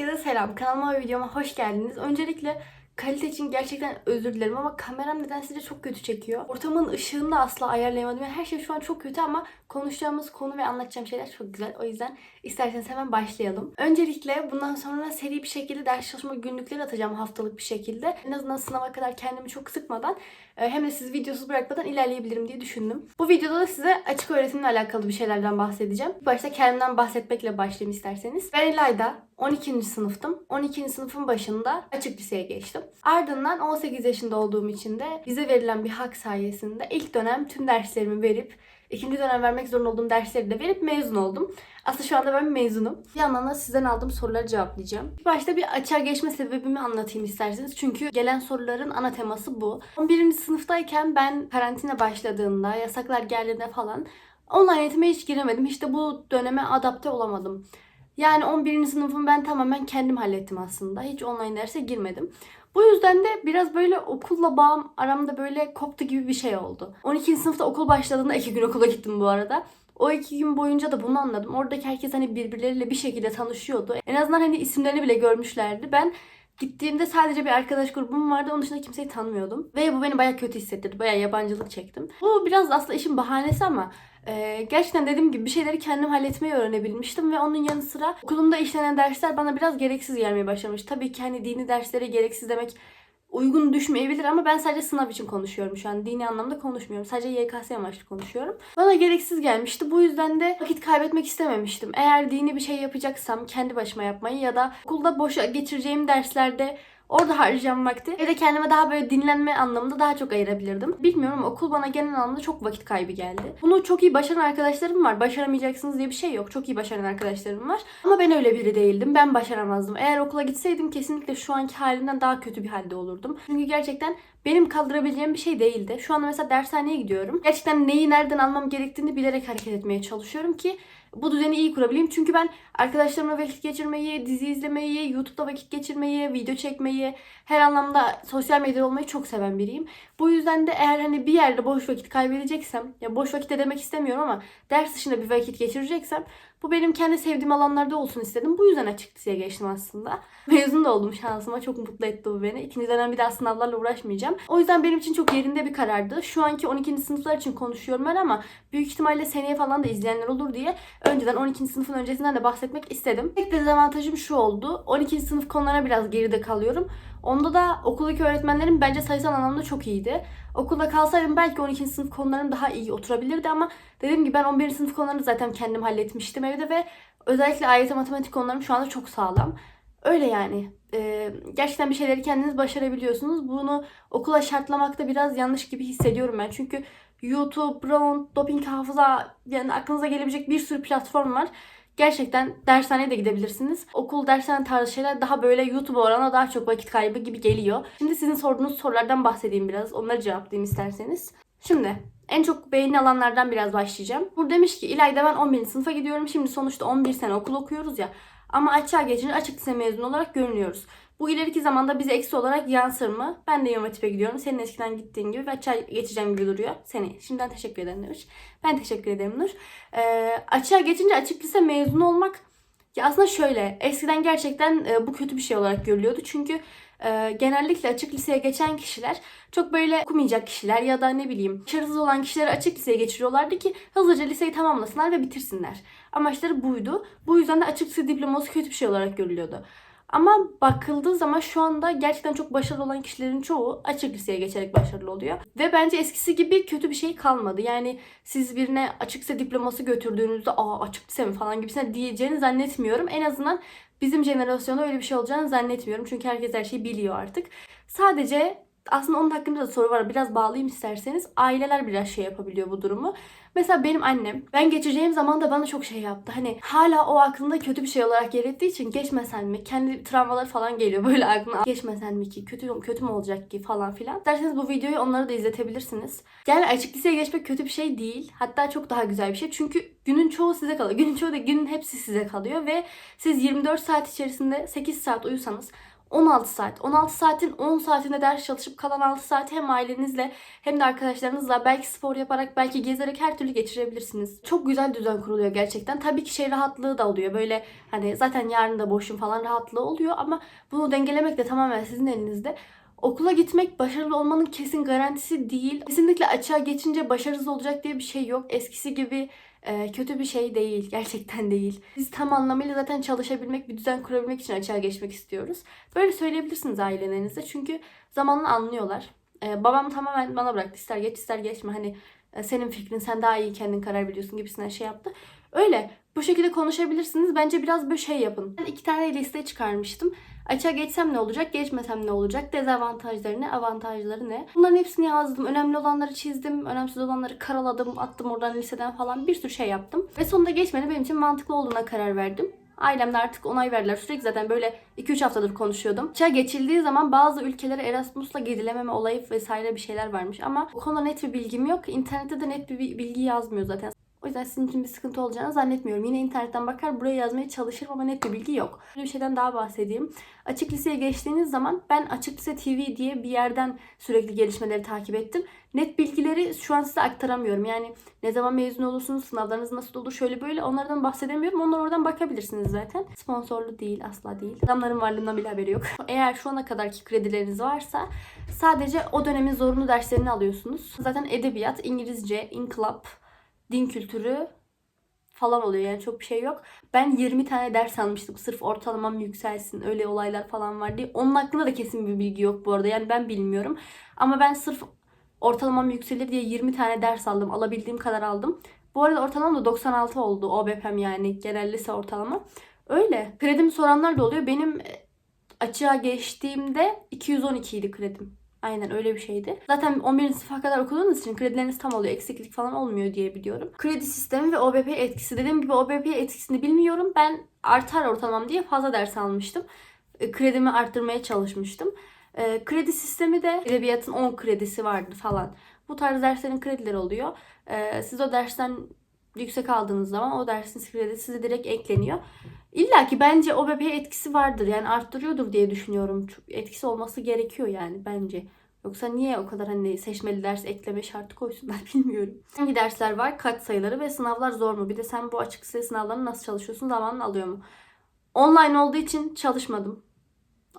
Herkese selam. Kanalıma ve videoma hoş geldiniz. Öncelikle kalite için gerçekten özür dilerim ama kameram nedense çok kötü çekiyor. Ortamın ışığını da asla ayarlayamadım. Yani her şey şu an çok kötü ama konuşacağımız konu ve anlatacağım şeyler çok güzel. O yüzden isterseniz hemen başlayalım. Öncelikle bundan sonra seri bir şekilde ders çalışma günlükleri atacağım haftalık bir şekilde. En azından sınava kadar kendimi çok sıkmadan hem de sizi videosuz bırakmadan ilerleyebilirim diye düşündüm. Bu videoda da size açık öğretimle alakalı bir şeylerden bahsedeceğim. Başta kendimden bahsetmekle başlayayım isterseniz. Ben İlayda, 12. sınıftım. 12. sınıfın başında açık liseye geçtim. Ardından 18 yaşında olduğum için de bize verilen bir hak sayesinde ilk dönem tüm derslerimi verip ikinci dönem vermek zorunda olduğum dersleri de verip mezun oldum. Aslında şu anda ben mezunum. Bir yandan da sizden aldığım soruları cevaplayacağım. Başta bir açığa geçme sebebimi anlatayım isterseniz. Çünkü gelen soruların ana teması bu. 11. sınıftayken ben karantina başladığında, yasaklar geldiğinde falan online eğitime hiç giremedim. De bu döneme adapte olamadım. Yani 11. sınıfımı ben tamamen kendim hallettim aslında. Hiç online derse girmedim. Bu yüzden de biraz böyle okulla bağım aramda böyle koptu gibi bir şey oldu. 12. sınıfta okul başladığında iki gün okula gittim bu arada. O iki gün boyunca da bunu anladım. Oradaki herkes hani birbirleriyle bir şekilde tanışıyordu. En azından hani isimlerini bile görmüşlerdi. Ben Gittiğimde sadece bir arkadaş grubum vardı. Onun dışında kimseyi tanımıyordum. Ve bu beni bayağı kötü hissettirdi. Bayağı yabancılık çektim. Bu biraz aslında işin bahanesi ama e, gerçekten dediğim gibi bir şeyleri kendim halletmeyi öğrenebilmiştim. Ve onun yanı sıra okulumda işlenen dersler bana biraz gereksiz gelmeye başlamış. Tabii ki hani dini derslere gereksiz demek uygun düşmeyebilir ama ben sadece sınav için konuşuyorum şu an. Dini anlamda konuşmuyorum. Sadece YKS amaçlı konuşuyorum. Bana gereksiz gelmişti. Bu yüzden de vakit kaybetmek istememiştim. Eğer dini bir şey yapacaksam kendi başıma yapmayı ya da okulda boşa geçireceğim derslerde Orada harcayacağım vakti. Evde kendime daha böyle dinlenme anlamında daha çok ayırabilirdim. Bilmiyorum okul bana genel anlamda çok vakit kaybı geldi. Bunu çok iyi başaran arkadaşlarım var. Başaramayacaksınız diye bir şey yok. Çok iyi başaran arkadaşlarım var. Ama ben öyle biri değildim. Ben başaramazdım. Eğer okula gitseydim kesinlikle şu anki halimden daha kötü bir halde olurdum. Çünkü gerçekten benim kaldırabileceğim bir şey değildi. Şu anda mesela dershaneye gidiyorum. Gerçekten neyi nereden almam gerektiğini bilerek hareket etmeye çalışıyorum ki bu düzeni iyi kurabileyim. Çünkü ben arkadaşlarımla vakit geçirmeyi, dizi izlemeyi, YouTube'da vakit geçirmeyi, video çekmeyi, her anlamda sosyal medyada olmayı çok seven biriyim. Bu yüzden de eğer hani bir yerde boş vakit kaybedeceksem, ya boş vakit de demek istemiyorum ama ders dışında bir vakit geçireceksem bu benim kendi sevdiğim alanlarda olsun istedim. Bu yüzden açık liseye geçtim aslında. Mezun da oldum şansıma. Çok mutlu etti bu beni. İkinci dönem bir daha sınavlarla uğraşmayacağım. O yüzden benim için çok yerinde bir karardı. Şu anki 12. sınıflar için konuşuyorum ben ama büyük ihtimalle seneye falan da izleyenler olur diye önceden 12. sınıfın öncesinden de bahsetmek istedim. Tek dezavantajım şu oldu. 12. sınıf konularına biraz geride kalıyorum. Onda da okuldaki öğretmenlerim bence sayısal anlamda çok iyiydi. Okulda kalsaydım belki 12. sınıf konularım daha iyi oturabilirdi ama dediğim gibi ben 11. sınıf konularını zaten kendim halletmiştim evde ve özellikle AYT matematik konularım şu anda çok sağlam. Öyle yani. Ee, gerçekten bir şeyleri kendiniz başarabiliyorsunuz. Bunu okula şartlamakta biraz yanlış gibi hissediyorum ben. Çünkü YouTube, Brown, Doping Hafıza yani aklınıza gelebilecek bir sürü platform var. Gerçekten dershaneye de gidebilirsiniz. Okul, dershane tarzı şeyler daha böyle YouTube oranla daha çok vakit kaybı gibi geliyor. Şimdi sizin sorduğunuz sorulardan bahsedeyim biraz. Onları cevaplayayım isterseniz. Şimdi en çok beğeni alanlardan biraz başlayacağım. Burada demiş ki İlayda ben 11. sınıfa gidiyorum. Şimdi sonuçta 11 sene okul okuyoruz ya. Ama açığa geçince açık lise mezunu olarak görünüyoruz. Bu ileriki zamanda bize eksi olarak yansır mı? Ben de İmam Hatip'e gidiyorum. Senin eskiden gittiğin gibi ve açığa geçeceğim gibi duruyor. Seni. Şimdiden teşekkür ederim demiş. Ben teşekkür ederim Nur. Ee, açığa geçince açık lise mezunu olmak ya aslında şöyle. Eskiden gerçekten e, bu kötü bir şey olarak görülüyordu. Çünkü e, genellikle açık liseye geçen kişiler çok böyle okumayacak kişiler ya da ne bileyim başarısız olan kişileri açık liseye geçiriyorlardı ki hızlıca liseyi tamamlasınlar ve bitirsinler. Amaçları buydu. Bu yüzden de açık lise diploması kötü bir şey olarak görülüyordu. Ama bakıldığı zaman şu anda gerçekten çok başarılı olan kişilerin çoğu açık liseye geçerek başarılı oluyor. Ve bence eskisi gibi kötü bir şey kalmadı. Yani siz birine açık lise diploması götürdüğünüzde aa açık lise mi falan gibisine diyeceğini zannetmiyorum. En azından bizim jenerasyonda öyle bir şey olacağını zannetmiyorum. Çünkü herkes her şeyi biliyor artık. Sadece aslında onun hakkında da soru var. Biraz bağlayayım isterseniz. Aileler biraz şey yapabiliyor bu durumu. Mesela benim annem ben geçeceğim zaman da bana çok şey yaptı. Hani hala o aklında kötü bir şey olarak yer ettiği için geçmesen mi? Kendi travmalar falan geliyor böyle aklına. Geçmesen mi ki? Kötü, kötü mü olacak ki falan filan. Derseniz bu videoyu onlara da izletebilirsiniz. Yani açık liseye geçmek kötü bir şey değil. Hatta çok daha güzel bir şey. Çünkü günün çoğu size kalıyor. Günün çoğu da günün hepsi size kalıyor ve siz 24 saat içerisinde 8 saat uyusanız 16 saat. 16 saatin 10 saatinde ders çalışıp kalan 6 saati hem ailenizle hem de arkadaşlarınızla belki spor yaparak belki gezerek her türlü geçirebilirsiniz. Çok güzel düzen kuruluyor gerçekten. Tabii ki şey rahatlığı da oluyor. Böyle hani zaten yarın da boşum falan rahatlığı oluyor ama bunu dengelemek de tamamen sizin elinizde. Okula gitmek başarılı olmanın kesin garantisi değil. Kesinlikle açığa geçince başarısız olacak diye bir şey yok. Eskisi gibi e, kötü bir şey değil. Gerçekten değil. Biz tam anlamıyla zaten çalışabilmek, bir düzen kurabilmek için açığa geçmek istiyoruz. Böyle söyleyebilirsiniz ailelerinize. Çünkü zamanla anlıyorlar. E, babam tamamen bana bıraktı. İster geç ister geçme. Hani e, senin fikrin sen daha iyi kendin karar veriyorsun gibisinden şey yaptı. Öyle. Bu şekilde konuşabilirsiniz. Bence biraz böyle şey yapın. Ben iki tane liste çıkarmıştım. Açığa geçsem ne olacak, geçmesem ne olacak, dezavantajları ne, avantajları ne. Bunların hepsini yazdım. Önemli olanları çizdim, önemsiz olanları karaladım, attım oradan liseden falan bir sürü şey yaptım. Ve sonunda geçmenin benim için mantıklı olduğuna karar verdim. Ailem de artık onay verdiler. Sürekli zaten böyle 2-3 haftadır konuşuyordum. Açığa geçildiği zaman bazı ülkelere Erasmus'la gidilememe olayı vesaire bir şeyler varmış. Ama bu konuda net bir bilgim yok. İnternette de net bir bilgi yazmıyor zaten. O yüzden sizin için bir sıkıntı olacağını zannetmiyorum. Yine internetten bakar buraya yazmaya çalışırım ama net bir bilgi yok. Bir şeyden daha bahsedeyim. Açık liseye geçtiğiniz zaman ben Açık Lise TV diye bir yerden sürekli gelişmeleri takip ettim. Net bilgileri şu an size aktaramıyorum. Yani ne zaman mezun olursunuz, sınavlarınız nasıl olur, şöyle böyle onlardan bahsedemiyorum. Onlar oradan bakabilirsiniz zaten. Sponsorlu değil, asla değil. Adamların varlığından bile haberi yok. Eğer şu ana kadarki kredileriniz varsa sadece o dönemin zorunlu derslerini alıyorsunuz. Zaten edebiyat, İngilizce, inkılap, din kültürü falan oluyor yani çok bir şey yok. Ben 20 tane ders almıştım sırf ortalamam yükselsin öyle olaylar falan var diye. Onun hakkında da kesin bir bilgi yok bu arada yani ben bilmiyorum. Ama ben sırf ortalamam yükselir diye 20 tane ders aldım. Alabildiğim kadar aldım. Bu arada ortalamam da 96 oldu OBP'm yani genel lise ortalama. Öyle. Kredimi soranlar da oluyor. Benim açığa geçtiğimde 212 idi kredim. Aynen öyle bir şeydi. Zaten 11. sınıfa kadar okuduğunuz için kredileriniz tam oluyor. Eksiklik falan olmuyor diye biliyorum. Kredi sistemi ve OBP etkisi. Dediğim gibi OBP etkisini bilmiyorum. Ben artar ortalamam diye fazla ders almıştım. E, Kredimi arttırmaya çalışmıştım. E, Kredi sistemi de edebiyatın 10 kredisi vardı falan. Bu tarz derslerin kredileri oluyor. E, Siz o dersten yüksek aldığınız zaman o dersin kredisi size direkt ekleniyor. İlla ki bence OBP etkisi vardır. Yani arttırıyordur diye düşünüyorum. Etkisi olması gerekiyor yani bence. Yoksa niye o kadar hani seçmeli ders ekleme şartı koysunlar bilmiyorum. Hangi dersler var? Kaç sayıları ve sınavlar zor mu? Bir de sen bu açık lise sınavlarını nasıl çalışıyorsun? Zamanını alıyor mu? Online olduğu için çalışmadım.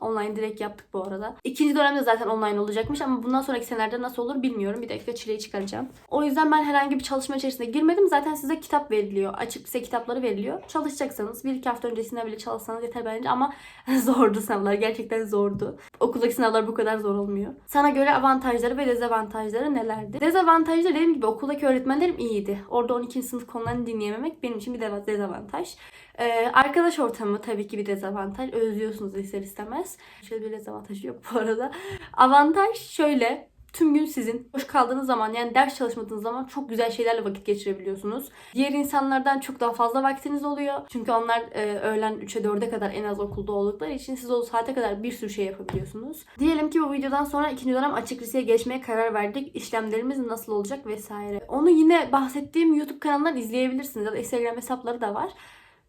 Online direkt yaptık bu arada. İkinci dönemde zaten online olacakmış ama bundan sonraki senelerde nasıl olur bilmiyorum. Bir dakika çileyi çıkaracağım. O yüzden ben herhangi bir çalışma içerisine girmedim. Zaten size kitap veriliyor. Açık lise kitapları veriliyor. Çalışacaksanız bir iki hafta öncesinden bile çalışsanız yeter bence ama zordu sınavlar. Gerçekten zordu. Okuldaki sınavlar bu kadar zor olmuyor. Sana göre avantajları ve dezavantajları nelerdi? Dezavantajları dediğim gibi okuldaki öğretmenlerim iyiydi. Orada 12. sınıf konularını dinleyememek benim için bir dezavantaj. Ee, arkadaş ortamı tabii ki bir dezavantaj. Özlüyorsunuz ister istemez. Şöyle bir dezavantajı yok bu arada. Avantaj şöyle. Tüm gün sizin. Boş kaldığınız zaman yani ders çalışmadığınız zaman çok güzel şeylerle vakit geçirebiliyorsunuz. Diğer insanlardan çok daha fazla vaktiniz oluyor. Çünkü onlar e, öğlen 3'e 4'e kadar en az okulda oldukları için siz o saate kadar bir sürü şey yapabiliyorsunuz. Diyelim ki bu videodan sonra ikinci dönem açık liseye geçmeye karar verdik. İşlemlerimiz nasıl olacak vesaire. Onu yine bahsettiğim YouTube kanalından izleyebilirsiniz. Ya da Instagram hesapları da var.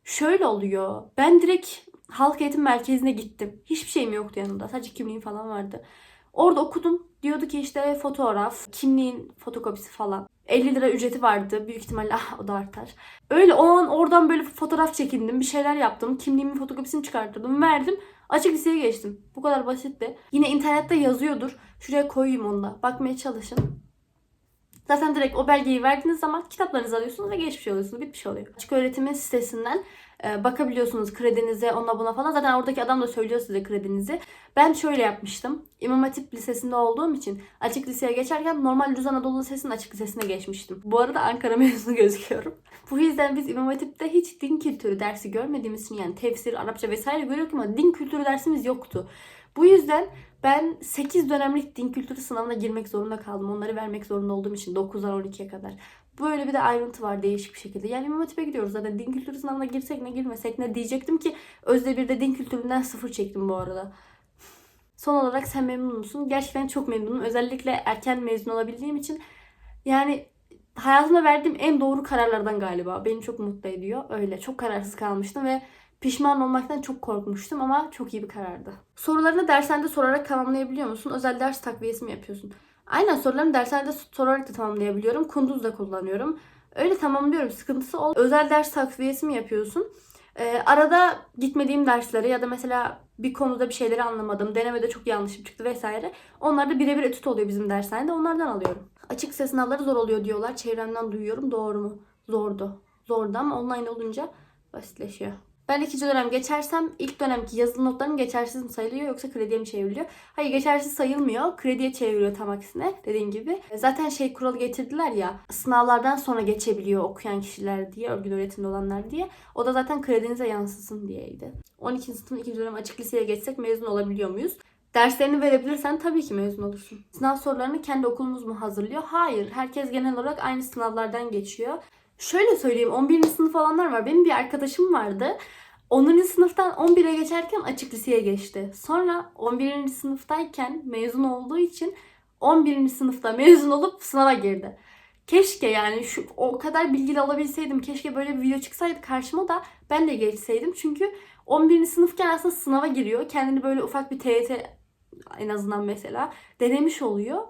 Şöyle oluyor. Ben direkt halk eğitim merkezine gittim. Hiçbir şeyim yoktu yanımda. Sadece kimliğim falan vardı. Orada okudum. Diyordu ki işte fotoğraf, kimliğin fotokopisi falan. 50 lira ücreti vardı. Büyük ihtimalle ah, o da artar. Öyle o an oradan böyle fotoğraf çekindim. Bir şeyler yaptım. Kimliğimin fotokopisini çıkarttırdım. Verdim. Açık liseye geçtim. Bu kadar basitti. Yine internette yazıyordur. Şuraya koyayım onu da. Bakmaya çalışın. Zaten direkt o belgeyi verdiğiniz zaman kitaplarınızı alıyorsunuz ve geçmiş oluyorsunuz. Bitmiş oluyor. Açık öğretimin sitesinden bakabiliyorsunuz kredinize, ona buna falan. Zaten oradaki adam da söylüyor size kredinizi. Ben şöyle yapmıştım. İmam Hatip Lisesi'nde olduğum için açık liseye geçerken normal Düz Anadolu Lisesi'nin açık lisesine geçmiştim. Bu arada Ankara mezunu gözüküyorum. Bu yüzden biz İmam Hatip'te hiç din kültürü dersi görmediğimiz için yani tefsir, Arapça vesaire görüyorduk ama din kültürü dersimiz yoktu. Bu yüzden ben 8 dönemlik din kültürü sınavına girmek zorunda kaldım. Onları vermek zorunda olduğum için 9'dan 12'ye kadar. Böyle bir de ayrıntı var değişik bir şekilde. Yani İmam Hatip'e gidiyoruz zaten. Din kültürü sınavına girsek ne girmesek ne diyecektim ki Özde bir de din kültüründen sıfır çektim bu arada. Son olarak sen memnun musun? Gerçekten çok memnunum. Özellikle erken mezun olabildiğim için yani hayatımda verdiğim en doğru kararlardan galiba. Beni çok mutlu ediyor. Öyle çok kararsız kalmıştım ve Pişman olmaktan çok korkmuştum ama çok iyi bir karardı. Sorularını dershanede sorarak tamamlayabiliyor musun? Özel ders takviyesi mi yapıyorsun? Aynen sorularımı dershanede sorarak da tamamlayabiliyorum. Kunduz da kullanıyorum. Öyle tamamlıyorum. Sıkıntısı ol. Özel ders takviyesi mi yapıyorsun? Ee, arada gitmediğim derslere ya da mesela bir konuda bir şeyleri anlamadım. Denemede çok yanlışım çıktı vesaire. Onlar da birebir etüt oluyor bizim dershanede. Onlardan alıyorum. Açık ses sınavları zor oluyor diyorlar. Çevremden duyuyorum. Doğru mu? Zordu. Zordu ama online olunca basitleşiyor. Ben ikinci dönem geçersem ilk dönemki yazılı notlarım geçersiz mi sayılıyor yoksa krediye mi çevriliyor? Hayır geçersiz sayılmıyor. Krediye çevriliyor tam aksine dediğim gibi. Zaten şey kuralı getirdiler ya sınavlardan sonra geçebiliyor okuyan kişiler diye örgün öğretimde olanlar diye. O da zaten kredinize yansısın diyeydi. 12. sınıfın ikinci dönem açık liseye geçsek mezun olabiliyor muyuz? Derslerini verebilirsen tabii ki mezun olursun. Sınav sorularını kendi okulumuz mu hazırlıyor? Hayır. Herkes genel olarak aynı sınavlardan geçiyor. Şöyle söyleyeyim 11. sınıf olanlar var. Benim bir arkadaşım vardı. 10. sınıftan 11'e geçerken açık liseye geçti. Sonra 11. sınıftayken mezun olduğu için 11. sınıfta mezun olup sınava girdi. Keşke yani şu o kadar bilgili olabilseydim. Keşke böyle bir video çıksaydı karşıma da ben de geçseydim. Çünkü 11. sınıfken aslında sınava giriyor. Kendini böyle ufak bir TYT en azından mesela denemiş oluyor.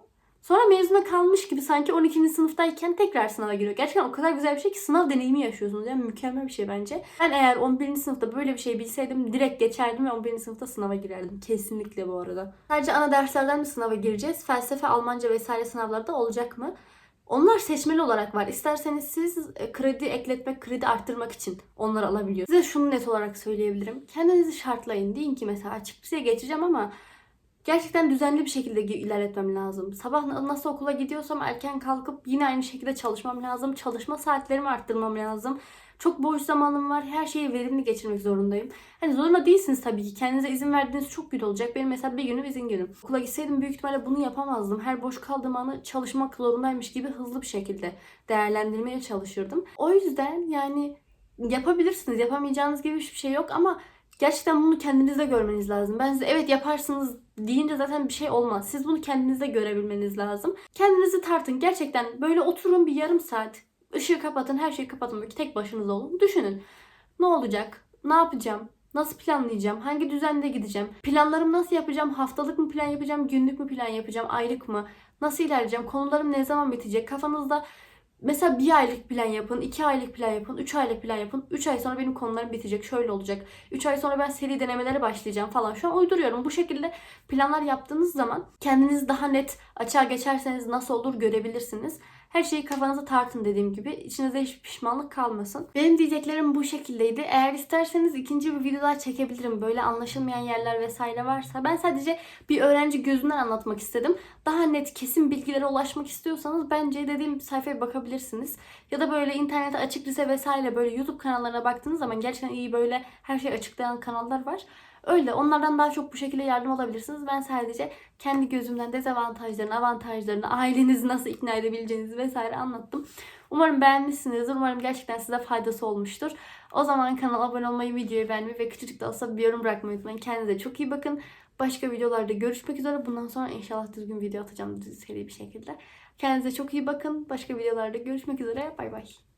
Sonra mezuna kalmış gibi sanki 12. sınıftayken tekrar sınava giriyor. Gerçekten o kadar güzel bir şey ki sınav deneyimi yaşıyorsunuz. Yani mükemmel bir şey bence. Ben eğer 11. sınıfta böyle bir şey bilseydim direkt geçerdim ve 11. sınıfta sınava girerdim. Kesinlikle bu arada. Sadece ana derslerden mi sınava gireceğiz? Felsefe, Almanca vesaire sınavlarda olacak mı? Onlar seçmeli olarak var. İsterseniz siz e, kredi ekletmek, kredi arttırmak için onları alabiliyorsunuz. Size şunu net olarak söyleyebilirim. Kendinizi şartlayın. Deyin ki mesela açık geçeceğim ama gerçekten düzenli bir şekilde ilerletmem lazım. Sabah nasıl okula gidiyorsam erken kalkıp yine aynı şekilde çalışmam lazım. Çalışma saatlerimi arttırmam lazım. Çok boş zamanım var. Her şeyi verimli geçirmek zorundayım. Hani zorunda değilsiniz tabii ki. Kendinize izin verdiğiniz çok gün olacak. Benim mesela bir günüm izin günüm. Okula gitseydim büyük ihtimalle bunu yapamazdım. Her boş kaldığım anı çalışmak zorundaymış gibi hızlı bir şekilde değerlendirmeye çalışırdım. O yüzden yani yapabilirsiniz. Yapamayacağınız gibi hiçbir şey yok ama Gerçekten bunu kendinizde görmeniz lazım. Ben size evet yaparsınız deyince zaten bir şey olmaz. Siz bunu kendinizde görebilmeniz lazım. Kendinizi tartın. Gerçekten böyle oturun bir yarım saat. Işığı kapatın, her şeyi kapatın. Böyle tek başınıza olun. Düşünün. Ne olacak? Ne yapacağım? Nasıl planlayacağım? Hangi düzende gideceğim? Planlarımı nasıl yapacağım? Haftalık mı plan yapacağım? Günlük mü plan yapacağım? Aylık mı? Nasıl ilerleyeceğim? Konularım ne zaman bitecek? Kafanızda Mesela bir aylık plan yapın, iki aylık plan yapın, üç aylık plan yapın. Üç ay sonra benim konularım bitecek, şöyle olacak. Üç ay sonra ben seri denemelere başlayacağım falan. Şu an uyduruyorum. Bu şekilde planlar yaptığınız zaman kendinizi daha net açığa geçerseniz nasıl olur görebilirsiniz. Her şeyi kafanıza tartın dediğim gibi. İçinizde hiç pişmanlık kalmasın. Benim diyeceklerim bu şekildeydi. Eğer isterseniz ikinci bir video daha çekebilirim. Böyle anlaşılmayan yerler vesaire varsa. Ben sadece bir öğrenci gözünden anlatmak istedim. Daha net kesin bilgilere ulaşmak istiyorsanız bence dediğim sayfaya bakabilirsiniz. Ya da böyle internete açık lise vesaire böyle YouTube kanallarına baktığınız zaman gerçekten iyi böyle her şeyi açıklayan kanallar var. Öyle onlardan daha çok bu şekilde yardım alabilirsiniz. Ben sadece kendi gözümden dezavantajlarını, avantajlarını, ailenizi nasıl ikna edebileceğinizi vesaire anlattım. Umarım beğenmişsinizdir. Umarım gerçekten size faydası olmuştur. O zaman kanala abone olmayı, videoyu beğenmeyi ve küçücük de olsa bir yorum bırakmayı unutmayın. Kendinize çok iyi bakın. Başka videolarda görüşmek üzere. Bundan sonra inşallah düzgün video atacağım seri bir şekilde. Kendinize çok iyi bakın. Başka videolarda görüşmek üzere. Bay bay.